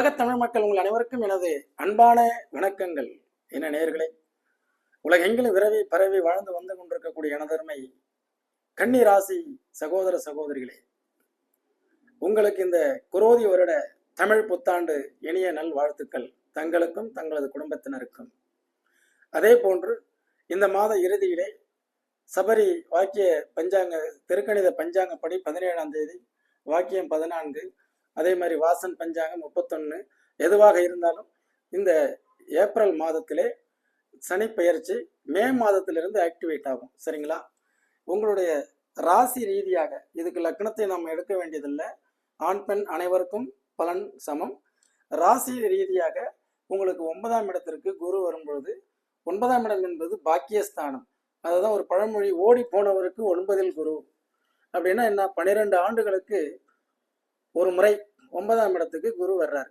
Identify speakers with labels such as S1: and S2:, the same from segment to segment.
S1: உலகத் தமிழ் மக்கள் உங்கள் அனைவருக்கும் எனது அன்பான வணக்கங்கள். என்ன நேர்களே உலகெங்கிலும் விரவி பரவி வாழ்ந்து வந்து கொண்டிருக்கக்கூடிய எனதருமை கன்னி ராசி சகோதர சகோதரிகளே உங்களுக்கு இந்த குரோதி வருட தமிழ் புத்தாண்டு இனிய நல் வாழ்த்துக்கள். தங்களுக்கும் தங்களது குடும்பத்தினருக்கும். அதே போன்று இந்த மாத இறுதியிலே சபரி வாக்கிய பஞ்சாங்க திருக்கணித பஞ்சாங்கப்படி பதினேழாம் தேதி வாக்கியம் பதினான்கு அதே மாதிரி வாசன் பஞ்சாங்கம் முப்பத்தொன்று எதுவாக இருந்தாலும் இந்த ஏப்ரல் மாதத்திலே சனி பெயர்ச்சி மே மாதத்திலிருந்து ஆக்டிவேட் ஆகும் சரிங்களா? உங்களுடைய ராசி ரீதியாக இதுக்கு லக்னத்தை நாம் எடுக்க வேண்டியதில்லை. ஆண் பெண் அனைவருக்கும் பலன் சமம். ராசி ரீதியாக உங்களுக்கு ஒன்பதாம் இடத்திற்கு குரு வரும்பொழுது ஒன்பதாம் இடம் என்பது பாக்கியஸ்தானம். அதுதான் ஒரு பழமொழி ஓடி போனவருக்கு ஒன்பதில் குரு. அப்படின்னா என்ன? பன்னிரெண்டு ஆண்டுகளுக்கு ஒரு முறை ஒன்பதாம் இடத்துக்கு குரு வர்றார்.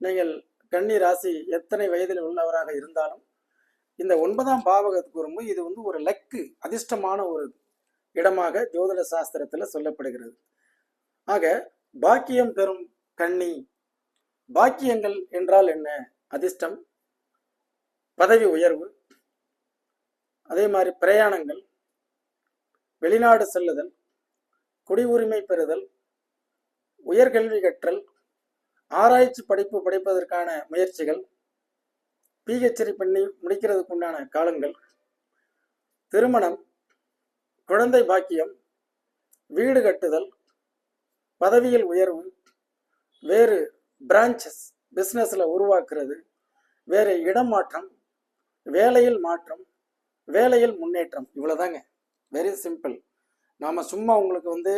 S1: நீங்கள் கன்னி ராசி எத்தனை வயதில் உள்ளவராக இருந்தாலும் இந்த ஒன்பதாம் பாவகத்துக்கு வரும்போது இது வந்து ஒரு லக்கு அதிர்ஷ்டமான ஒரு இடமாக ஜோதிட சாஸ்திரத்துல சொல்லப்படுகிறது. ஆக பாக்கியம் பெறும் கன்னி பாக்கியங்கள் என்றால் என்ன? அதிர்ஷ்டம் பதவி உயர்வு அதே மாதிரி பிரயாணங்கள் வெளிநாடு செல்லுதல் குடியுரிமை பெறுதல் உயர்கல்வி கற்றல் ஆராய்ச்சி படிப்பு படிப்பதற்கான முயற்சிகள் பிஹெச்டி பண்ணி முடிக்கிறதுக்கு உண்டான காலங்கள் திருமணம் குழந்தை பாக்கியம் வீடு கட்டுதல் பதவியில் உயர்வு வேறு பிரான்ச்சஸ் பிஸ்னஸில் உருவாக்குறது வேறு இடம் மாற்றம் வேலையில் மாற்றம் வேலையில் முன்னேற்றம் இவ்வளோதாங்க வெரி சிம்பிள் நாம் சும்மா உங்களுக்கு வந்து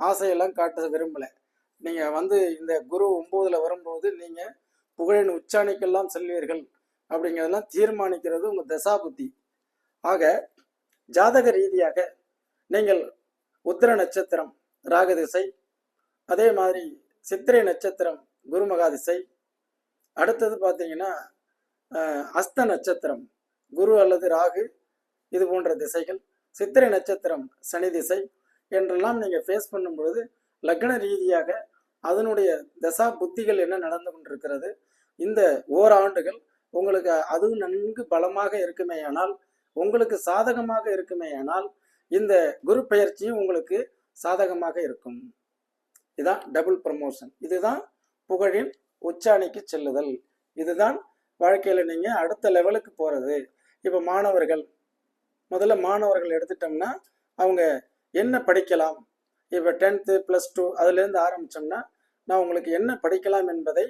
S1: ஆசையெல்லாம் காட்ட விரும்பலை. நீங்கள் வந்து இந்த குரு ஒம்போதில் வரும்போது நீங்கள் புகழின் உச்சாணிக்கெல்லாம் செல்வீர்கள் அப்படிங்கிறதெல்லாம் தீர்மானிக்கிறது உங்கள் தசாபுத்தி ஆக ஜாதக ரீதியாக நீங்கள் உத்திர நட்சத்திரம் ராக திசை அதே மாதிரி சித்திரை நட்சத்திரம் குருமகா திசை அடுத்தது பார்த்தீங்கன்னா அஸ்த நட்சத்திரம் குரு அல்லது ராகு இது போன்ற திசைகள் சித்திரை நட்சத்திரம் சனி திசை என்றெல்லாம் நீங்கள் ஃபேஸ் பண்ணும் பொழுது லக்ன ரீதியாக அதனுடைய தசா புத்திகள் என்ன நடந்து கொண்டிருக்கிறது? இந்த ஓராண்டுகள் உங்களுக்கு அதுவும் நன்கு பலமாக இருக்குமேயானால் உங்களுக்கு சாதகமாக இருக்குமேயானால் இந்த குரு பெயர்ச்சியும் உங்களுக்கு சாதகமாக இருக்கும். இதுதான் டபுள் ப்ரமோஷன் இதுதான் புகழின் உச்சாணிக்கு செல்லுதல். இதுதான் வாழ்க்கையில நீங்க அடுத்த லெவலுக்கு போறது. இப்ப மாணவர்கள் முதல்ல மாணவர்கள் எடுத்துட்டோம்னா அவங்க என்ன படிக்கலாம்? இப்போ டென்த்து ப்ளஸ் டூ அதுலேருந்து ஆரம்பித்தோம்னா நான் உங்களுக்கு என்ன படிக்கலாம் என்பதை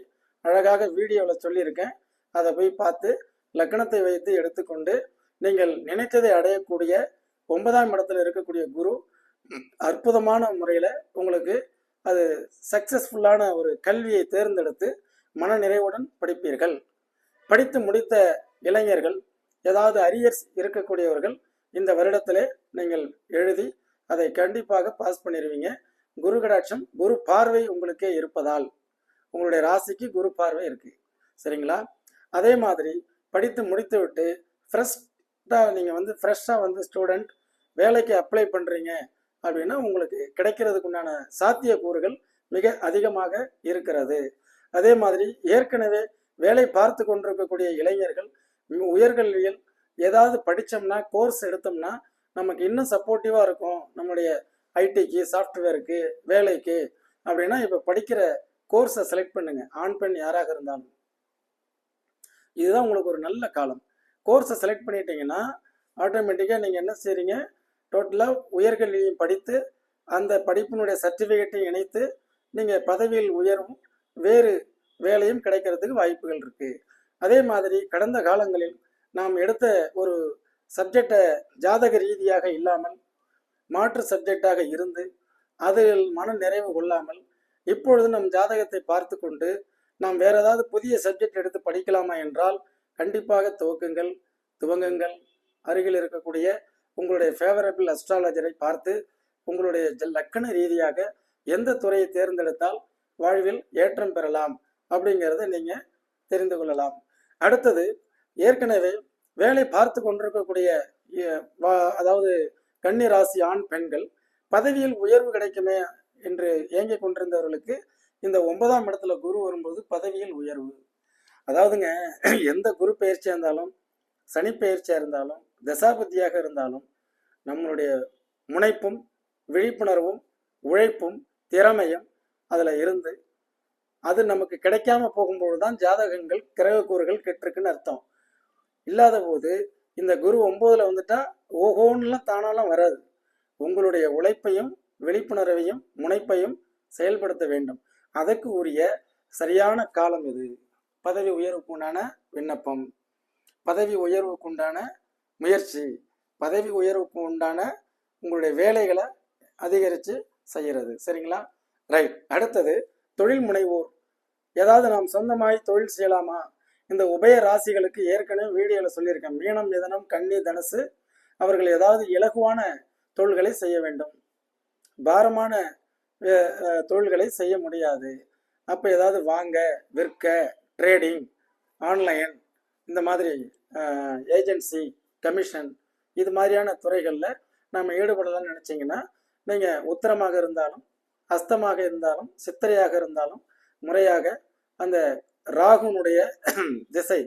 S1: அழகாக வீடியோவில் சொல்லியிருக்கேன். அதை போய் பார்த்து லக்னத்தை வைத்து எடுத்துக்கொண்டு நீங்கள் நினைத்ததை அடையக்கூடிய ஒன்பதாம் இடத்துல இருக்கக்கூடிய குரு அற்புதமான முறையில் உங்களுக்கு அது சக்சஸ்ஃபுல்லான ஒரு கல்வியை தேர்ந்தெடுத்து மன நிறைவுடன் படிப்பீர்கள். படித்து முடித்த இளைஞர்கள் ஏதாவது அரியர்ஸ் இருக்கக்கூடியவர்கள் இந்த வருடத்திலே நீங்கள் எழுதி அதை கண்டிப்பாக பாஸ் பண்ணிடுவீங்க குரு கடாட்சம் குரு பார்வை உங்களுக்கே இருப்பதால் உங்களுடைய ராசிக்கு குரு பார்வை இருக்கு. சரிங்களா? அதே மாதிரி படித்து முடித்து விட்டு ஃப்ரெஷ்ஷாக நீங்கள் வந்து ஃப்ரெஷ்ஷாக வந்து ஸ்டூடெண்ட் வேலைக்கு அப்ளை பண்ணுறீங்க அப்படின்னா உங்களுக்கு கிடைக்கிறதுக்கு உண்டான சாத்தியக்கூறுகள் மிக அதிகமாக இருக்கிறது. அதே மாதிரி ஏற்கனவே வேலை பார்த்து கொண்டிருக்கக்கூடிய இளைஞர்கள் உயர்கல்வியில் ஏதாவது படித்தோம்னா கோர்ஸ் எடுத்தோம்னா நமக்கு இன்னும் சப்போர்ட்டிவாக இருக்கும். நம்முடைய ஐடிக்கு சாஃப்ட்வேருக்கு வேலைக்கு அப்படின்னா இப்போ படிக்கிற கோர்ஸை செலக்ட் பண்ணுங்க. ஆண் பெண் யாராக இருந்தாலும். இதுதான் உங்களுக்கு ஒரு நல்ல காலம். கோர்ஸை செலக்ட் பண்ணிட்டீங்கன்னா ஆட்டோமேட்டிக்காக நீங்கள் என்ன செய்றீங்க? டோட்டலாக உயர்கல்வியும் படித்து அந்த படிப்பினுடைய சர்டிஃபிகேட்டையும் இணைத்து நீங்கள் பதவியில் உயர்வும் வேறு வேலையும் கிடைக்கிறதுக்கு வாய்ப்புகள் இருக்குது அதே மாதிரி கடந்த காலங்களில் நாம் எடுத்த ஒரு சப்ஜெக்டை ஜாதக ரீதியாக இல்லாமல் மாற்று சப்ஜெக்டாக இருந்து அதில் மன நிறைவு கொள்ளாமல் இப்பொழுது நம் ஜாதகத்தை பார்த்து கொண்டு நாம் வேற ஏதாவது புதிய சப்ஜெக்ட் எடுத்து படிக்கலாமா என்றால் கண்டிப்பாக துவக்குங்கள் துவங்குங்கள். அருகில் இருக்கக்கூடிய உங்களுடைய ஃபேவரபிள் அஸ்ட்ராலஜரை பார்த்து உங்களுடைய ஜ- லக்கண ரீதியாக எந்த துறையை தேர்ந்தெடுத்தால் வாழ்வில் ஏற்றம் பெறலாம் அப்படிங்கிறத நீங்க தெரிந்து கொள்ளலாம். அடுத்தது ஏற்கனவே வேலை பார்த்து கொண்டிருக்கக்கூடிய அதாவது கன்னி ராசி ஆண் பெண்கள் பதவியில் உயர்வு கிடைக்குமே என்று ஏங்கிக் கொண்டிருந்தவர்களுக்கு இந்த ஒன்பதாம் இடத்துல குரு வரும்போது பதவியில் உயர்வு. அதாவதுங்க எந்த குரு பயிற்சியாக இருந்தாலும் சனி பயிற்சியாக இருந்தாலும் தசாபதியாக இருந்தாலும் நம்மளுடைய முனைப்பும் விழிப்புணர்வும் உழைப்பும் திறமையும் அதில் இருந்து அது நமக்கு கிடைக்காம போகும்போது தான் ஜாதகங்கள் கிரகக்கூறுகள் கெட்டிருக்குன்னு அர்த்தம். இல்லாத போது இந்த குரு ஒன்பதுல வந்துட்டா ஓஹோன்னுலாம் தானாலாம் வராது. உங்களுடைய உழைப்பையும் விழிப்புணர்வையும் முனைப்பையும் செயல்படுத்த வேண்டும். அதற்கு உரிய சரியான காலம் இது. பதவி உயர்வுக்கு உண்டான விண்ணப்பம். பதவி உயர்வுக்கு உண்டான முயற்சி. பதவி உயர்வுக்கு உண்டான உங்களுடைய வேலைகளை அதிகரித்து செய்கிறது சரிங்களா? ரைட். அடுத்தது தொழில் முனைவோர். ஏதாவது நாம் சொந்தமாய் தொழில் செய்யலாமா? இந்த உபய ராசிகளுக்கு ஏற்கனவே வீடியோவில் சொல்லியிருக்கேன். மீனம் மிதனம் கன்னி தனுசு அவர்கள் ஏதாவது இலகுவான தொழில்களை செய்ய வேண்டும். பாரமான தொழில்களை செய்ய முடியாது. அப்போ ஏதாவது வாங்க விற்க ட்ரேடிங் ஆன்லைன் இந்த மாதிரி ஏஜென்சி கமிஷன் இது மாதிரியான துறைகளில் நம்ம ஈடுபடலாம்னு நினச்சிங்கன்னா நீங்கள் உத்தரமாக இருந்தாலும் அஸ்தமாக இருந்தாலும் சித்திரையாக இருந்தாலும் முறையாக அந்த ராகுனுடைய திசை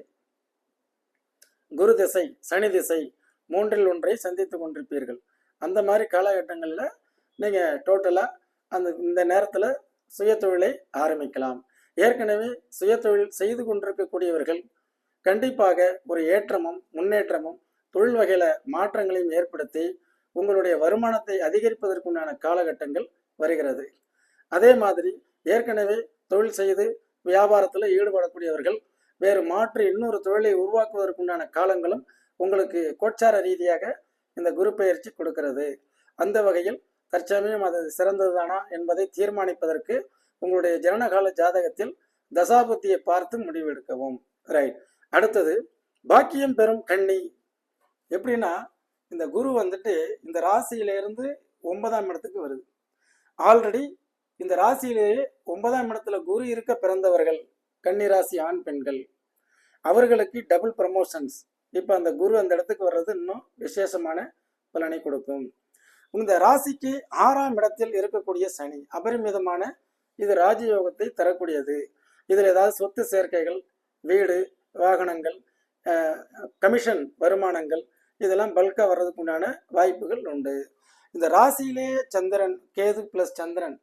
S1: குரு திசை சனி திசை மூன்றில் ஒன்றை சந்தித்து கொண்டிருப்பீர்கள். அந்த மாதிரி காலகட்டங்களில் நீங்கள் டோட்டலாக அந்த இந்த நேரத்தில் சுயதொழிலை ஆரம்பிக்கலாம். ஏற்கனவே சுயத்தொழில் செய்து கொண்டிருக்கக்கூடியவர்கள் கண்டிப்பாக ஒரு ஏற்றமும் முன்னேற்றமும் தொழில் வகையில் மாற்றங்களையும் ஏற்படுத்தி உங்களுடைய வருமானத்தை அதிகரிப்பதற்குண்டான காலகட்டங்கள் வருகிறது. அதே மாதிரி ஏற்கனவே தொழில் செய்து வியாபாரத்தில் ஈடுபடக்கூடியவர்கள் வேறு மாற்று இன்னொரு தொழிலை உருவாக்குவதற்குண்டான காலங்களும் உங்களுக்கு கோட்சார ரீதியாக இந்த குரு பயிற்சி கொடுக்கிறது. அந்த வகையில் தற்சமயம் அது சிறந்ததுதானா என்பதை தீர்மானிப்பதற்கு உங்களுடைய ஜனனகால ஜாதகத்தில் தசாபுத்தியை பார்த்து முடிவெடுக்கவும். ரைட் அடுத்தது பாக்கியம் பெறும் கன்னி. எப்படின்னா இந்த குரு வந்துட்டு இந்த ராசியிலிருந்து ஒன்பதாம் இடத்துக்கு வருது. ஆல்ரெடி இந்த ராசியிலேயே ஒன்பதாம் இடத்துல குரு இருக்க பிறந்தவர்கள் கன்னி ராசி ஆண் பெண்கள். அவர்களுக்கு டபுள் ப்ரமோஷன்ஸ் இப்போ அந்த குரு அந்த இடத்துக்கு வர்றது இன்னும் விசேஷமான பலனை கொடுக்கும். இந்த ராசிக்கு ஆறாம் இடத்தில் இருக்கக்கூடிய சனி அபரிமிதமான இது ராஜயோகத்தை தரக்கூடியது. இதில் ஏதாவது சொத்து சேர்க்கைகள் வீடு வாகனங்கள் கமிஷன் வருமானங்கள் இதெல்லாம் பல்காக வர்றதுக்கு உண்டான வாய்ப்புகள் உண்டு. இந்த ராசியிலேயே சந்திரன் கேது ப்ளஸ் சந்திரன்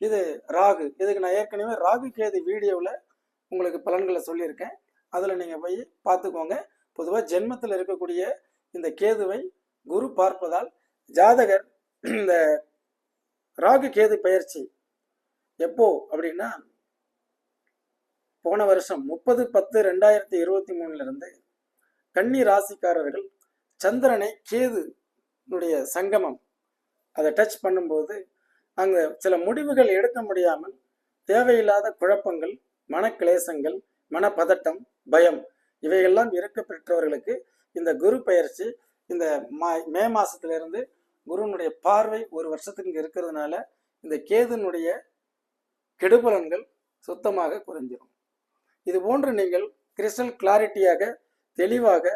S1: இது ராகு. இதுக்கு நான் ஏற்கனவே ராகு கேது வீடியோவில் உங்களுக்கு பலன்களை சொல்லியிருக்கேன். அதில் நீங்கள் போய் பார்த்துக்கோங்க. பொதுவாக ஜென்மத்தில் இருக்கக்கூடிய இந்த கேதுவை குரு பார்ப்பதால் ஜாதகர் இந்த ராகு கேது பயிற்சி எப்போ அப்படின்னா போன வருஷம் முப்பது பத்து ரெண்டாயிரத்தி இருபத்தி மூணுல இருந்து கன்னி ராசிக்காரர்கள் சந்திரனை கேதுனுடைய சங்கமம் அதை டச் பண்ணும்போது அங்கே சில முடிவுகள் எடுக்க முடியாமல் தேவையில்லாத குழப்பங்கள் மனக்கிளேசங்கள் மனப்பதட்டம் பயம் இவையெல்லாம் இருக்க பெற்றவர்களுக்கு இந்த குரு பயிற்சி இந்த மா மே மாசத்திலிருந்து குருனுடைய பார்வை ஒரு வருஷத்துக்கு இருக்கிறதுனால இந்த கேதுனுடைய கெடுபலன்கள் சுத்தமாக குறைஞ்சிடும் இது போன்று நீங்கள் கிறிஸ்டல் கிளாரிட்டியாக தெளிவாக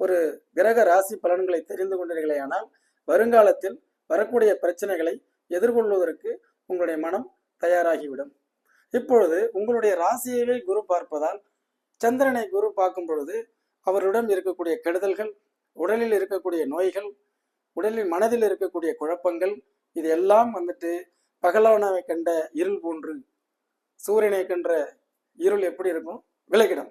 S1: ஒரு கிரக ராசி பலன்களை தெரிந்து கொண்டீர்களே ஆனால் வருங்காலத்தில் வரக்கூடிய பிரச்சனைகளை எதிர்கொள்வதற்கு உங்களுடைய மனம் தயாராகிவிடும். இப்பொழுது உங்களுடைய ராசியவே குரு பார்ப்பதால் சந்திரனை குரு பார்க்கும் பொழுது அவரிடம் இருக்கக்கூடிய கெடுதல்கள் உடலில் இருக்கக்கூடிய நோய்கள் உடலில் மனதில் இருக்கக்கூடிய குழப்பங்கள் இது எல்லாம் வந்துட்டு பகலானவை கண்ட இருள் போன்று சூரியனை கண்ட இருள் எப்படி இருக்கும்? விலகிடும்.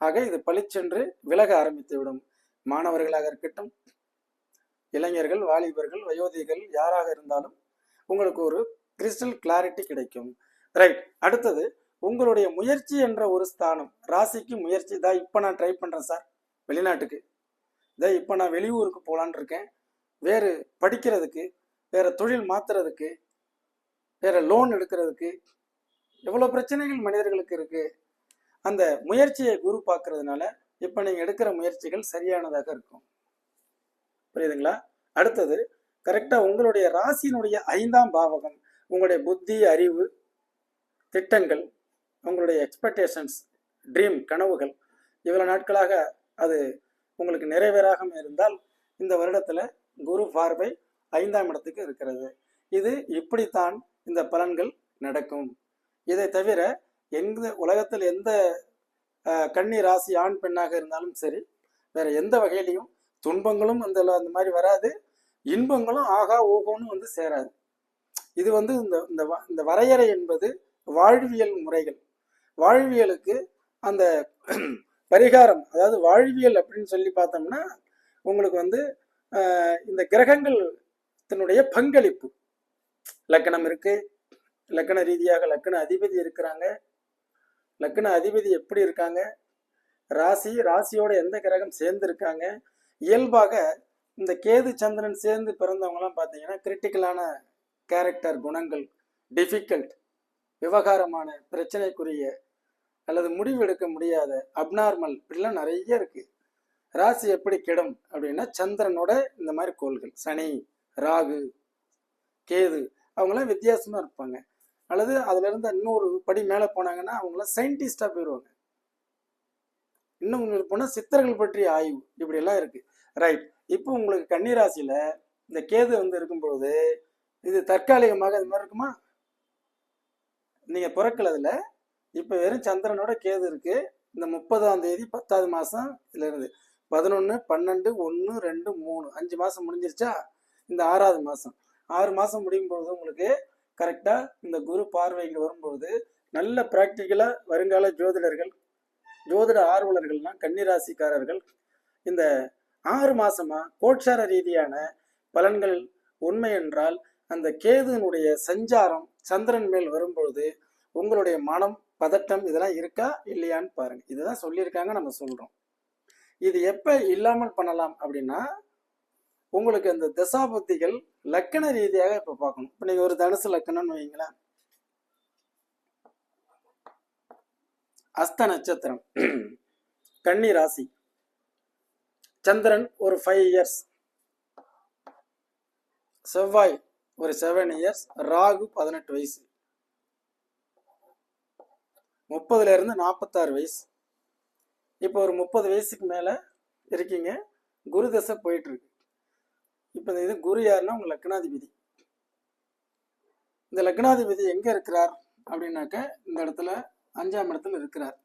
S1: ஆக இது பளிச்சென்று விலக ஆரம்பித்து விடும் மாணவர்களாக இருக்கட்டும் இளைஞர்கள் வாலிபர்கள் வயோதிகள் யாராக இருந்தாலும் உங்களுக்கு ஒரு கிறிஸ்டல் கிளாரிட்டி கிடைக்கும். ரைட் அடுத்தது உங்களுடைய முயற்சி என்ற ஒரு ஸ்தானம் ராசிக்கு முயற்சி. தான் இப்போ நான் ட்ரை பண்ணுறேன் சார் வெளிநாட்டுக்கு. இதை இப்போ நான் வெளியூருக்கு போகலான்னு இருக்கேன். வேறு படிக்கிறதுக்கு வேற தொழில் மாற்றுறதுக்கு வேற லோன் எடுக்கிறதுக்கு எவ்வளோ பிரச்சனைகள் மனிதர்களுக்கு இருக்குது அந்த முயற்சியை குரு பார்க்கறதுனால இப்போ நீங்கள் எடுக்கிற முயற்சிகள் சரியானதாக இருக்கும். புரியுதுங்களா? அடுத்தது கரெக்டாக உங்களுடைய ராசியினுடைய ஐந்தாம் பாவகம் உங்களுடைய புத்தி அறிவு திட்டங்கள் உங்களுடைய எக்ஸ்பெக்டேஷன்ஸ் ட்ரீம் கனவுகள் இவ்வளோ நாட்களாக அது உங்களுக்கு நிறைவேறாமல் இருந்தால் இந்த வருடத்தில் குரு பார்வை ஐந்தாம் இடத்துக்கு இருக்கிறது. இது இப்படித்தான் இந்த பலன்கள் நடக்கும். இதை தவிர எந்த உலகத்தில் எந்த கன்னி ராசி ஆண் பெண்ணாக இருந்தாலும் சரி வேற எந்த வகையிலையும் துன்பங்களும் அந்த அந்த மாதிரி வராது. இன்பங்களும் ஆகா ஓகோன்னு வந்து சேராது. இது வந்து இந்த இந்த வ- இந்த வரையறை என்பது வாழ்வியல் முறைகள். வாழ்வியலுக்கு அந்த பரிகாரம் அதாவது வாழ்வியல் அப்படின்னு சொல்லி பார்த்தோம்னா உங்களுக்கு வந்து இந்த கிரகங்கள்த்தினுடைய பங்களிப்பு. லக்கணம் இருக்கு. லக்கண ரீதியாக லக்கண அதிபதி இருக்கிறாங்க. லக்கண அதிபதி எப்படி இருக்காங்க? ராசி ராசியோட எந்த கிரகம் சேர்ந்து இருக்காங்க இயல்பாக இந்த கேது சந்திரன் சேர்ந்து பிறந்தவங்கலாம் பார்த்தீங்கன்னா கிரிட்டிக்கலான கேரக்டர் குணங்கள் டிஃபிகல்ட் விவகாரமான பிரச்சனைக்குரிய அல்லது முடிவு எடுக்க முடியாத அப்நார்மல் இப்படிலாம் நிறைய இருக்கு. ராசி எப்படி கிடம் அப்படின்னா சந்திரனோட இந்த மாதிரி கோள்கள் சனி ராகு கேது அவங்களாம் வித்தியாசமா இருப்பாங்க. அல்லது அதுல இருந்து இன்னொரு படி மேல போனாங்கன்னா அவங்களாம் சயின்டிஸ்டா போயிடுவாங்க இன்னும் போனால் சித்தர்கள் பற்றிய ஆய்வு இப்படி எல்லாம் இருக்கு. ரைட் இப்போ உங்களுக்கு கன்னிராசியில இந்த கேது வந்து இருக்கும்பொழுது இது தற்காலிகமாக அது மாதிரி இருக்குமா? நீங்க பிறக்கல அதுல இப்ப வெறும் சந்திரனோட கேது இருக்கு. இந்த முப்பதாம் தேதி பத்தாவது மாசம் இதுல இருந்து. பதினொன்னு பன்னெண்டு ஒன்று ரெண்டு மூணு. அஞ்சு மாசம் முடிஞ்சிருச்சா? இந்த ஆறாவது மாசம். ஆறு மாசம் முடியும் பொழுது உங்களுக்கு கரெக்டா இந்த குரு பார்வைங்க வரும்பொழுது நல்ல பிராக்டிக்கலா வருங்கால ஜோதிடர்கள் ஜோதிட ஆர்வலர்கள்லாம் கன்னிராசிக்காரர்கள் இந்த ஆறு மாசமா கோட்சார ரீதியான பலன்கள் உண்மை என்றால் அந்த கேதுனுடைய சஞ்சாரம் சந்திரன் மேல் வரும்பொழுது உங்களுடைய மனம் பதட்டம் இதெல்லாம் இருக்கா இல்லையான்னு பாருங்க. இதுதான் சொல்லியிருக்காங்க நம்ம சொல்றோம். இது எப்ப இல்லாமல் பண்ணலாம் அப்படின்னா உங்களுக்கு அந்த தசாபுத்திகள் லக்கண ரீதியாக இப்ப பார்க்கணும். இப்ப நீங்க ஒரு தனுசு லக்கணம்னு வைங்களேன். அஸ்த நட்சத்திரம். கன்னி ராசி. சந்திரன் ஒரு ஃபைவ் இயர்ஸ் செவ்வாய் ஒரு செவன் இயர்ஸ் ராகு பதினெட்டு வயசு. முப்பதுல இருந்து நாற்பத்தாறு வயசு. இப்போ ஒரு முப்பது வயசுக்கு மேலே இருக்கீங்க. குரு தசை போயிட்டு இருக்கு இப்போ இது குரு யாருன்னா உங்கள் லக்னாதிபதி. இந்த லக்னாதிபதி எங்கே இருக்கிறார் அப்படின்னாக்க இந்த இடத்துல அஞ்சாம் இடத்துல இருக்கிறார்.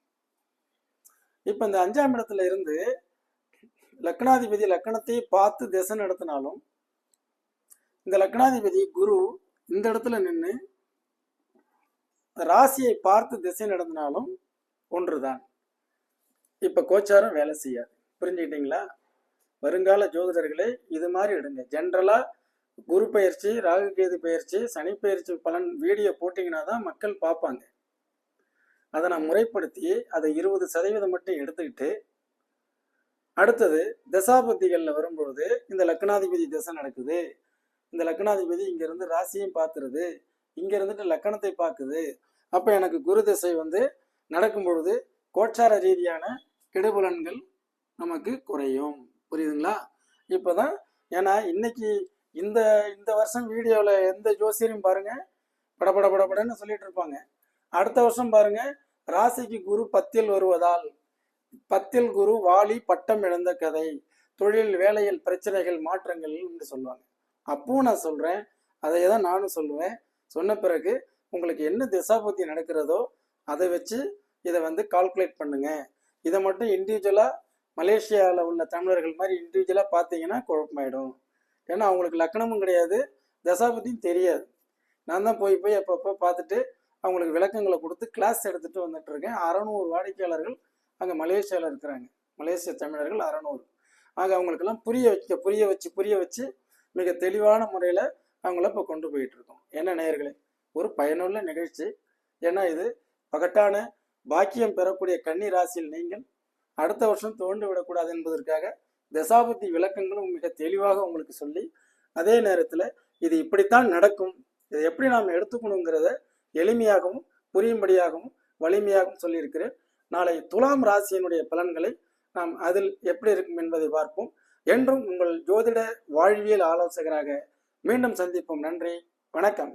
S1: இப்போ இந்த அஞ்சாம் இடத்துல இருந்து லக்னாதிபதி லக்கணத்தை பார்த்து திசை நடத்தினாலும் இந்த லக்னாதிபதி குரு இந்த இடத்துல நின்று ராசியை பார்த்து திசை நடத்தினாலும் ஒன்றுதான். இப்ப கோச்சாரம் வேலை செய்யாது. புரிஞ்சுக்கிட்டீங்களா? வருங்கால ஜோதிடர்களே இது மாதிரி எடுங்க. ஜென்ரலா குரு பயிற்சி ராகு கேது பயிற்சி சனி பயிற்சி பலன் வீடியோ போட்டிங்கன்னா தான் மக்கள் பார்ப்பாங்க. அதை நான் முறைப்படுத்தி அதை இருபது சதவீதம் மட்டும் எடுத்துக்கிட்டு அடுத்தது தசாபுத்திகளில் வரும்பொழுது இந்த லக்னாதிபதி திசை நடக்குது. இந்த லக்னாதிபதி இங்கேருந்து ராசியும் பார்த்துருது. இங்கே இருந்துட்டு லக்கணத்தை பார்க்குது. அப்போ எனக்கு குரு திசை வந்து நடக்கும் பொழுது கோச்சார ரீதியான கெடுபலன்கள் நமக்கு குறையும். புரியுதுங்களா? இப்போ தான் ஏன்னா இன்னைக்கு இந்த இந்த வருஷம் வீடியோவில் எந்த ஜோசியரையும் பாருங்கள் படபட படபடன்னு சொல்லிட்டு இருப்பாங்க. அடுத்த வருஷம் பாருங்கள் ராசிக்கு குரு பத்தில் வருவதால் பத்தில் குரு வாலி பட்டம் இழந்த கதை தொழில் வேலையில் பிரச்சனைகள் மாற்றங்கள் என்று சொல்லுவாங்க. அப்பவும் நான் சொல்றேன் அதை தான் நானும் சொல்லுவேன். சொன்ன பிறகு உங்களுக்கு என்ன திசாபுத்தி நடக்கிறதோ அதை வச்சு இதை வந்து கால்குலேட் பண்ணுங்க. இதை மட்டும் இண்டிவிஜுவலா மலேசியாவில் உள்ள தமிழர்கள் மாதிரி இண்டிவிஜுவலாக பார்த்தீங்கன்னா குழப்பமாயிடும். ஏன்னா அவங்களுக்கு லக்கணமும் கிடையாது தசாபதியும் தெரியாது. நான் தான் போய் போய் அப்பப்போ பார்த்துட்டு அவங்களுக்கு விளக்கங்களை கொடுத்து கிளாஸ் எடுத்துகிட்டு வந்துட்டு இருக்கேன். அறநூறு வாடிக்கையாளர்கள் அங்கே மலேசியாவில் இருக்கிறாங்க. மலேசிய தமிழர்கள் அறநூறு. ஆக அவங்களுக்கெல்லாம் புரிய வைக்க புரிய வச்சு புரிய வச்சு மிக தெளிவான முறையில் அவங்கள இப்போ கொண்டு போயிட்டு இருக்கோம். என்ன நேயர்களே? ஒரு பயனுள்ள நிகழ்ச்சி. ஏன்னா இது பகட்டான பாக்கியம் பெறக்கூடிய கன்னி ராசியில் நீங்கள் அடுத்த வருஷம் தோண்டு விடக்கூடாது என்பதற்காக தசாபதி விளக்கங்களும் மிக தெளிவாக உங்களுக்கு சொல்லி அதே நேரத்தில் இது இப்படித்தான் நடக்கும். இதை எப்படி நாம் எடுத்துக்கணுங்கிறத எளிமையாகவும் புரியும்படியாகவும் வலிமையாகவும் சொல்லியிருக்கிறேன். நாளை துலாம் ராசியினுடைய பலன்களை நாம் அதில் எப்படி இருக்கும் என்பதை பார்ப்போம். என்றும் உங்கள் ஜோதிட வாழ்வியல் ஆலோசகராக மீண்டும் சந்திப்போம். நன்றி. வணக்கம்.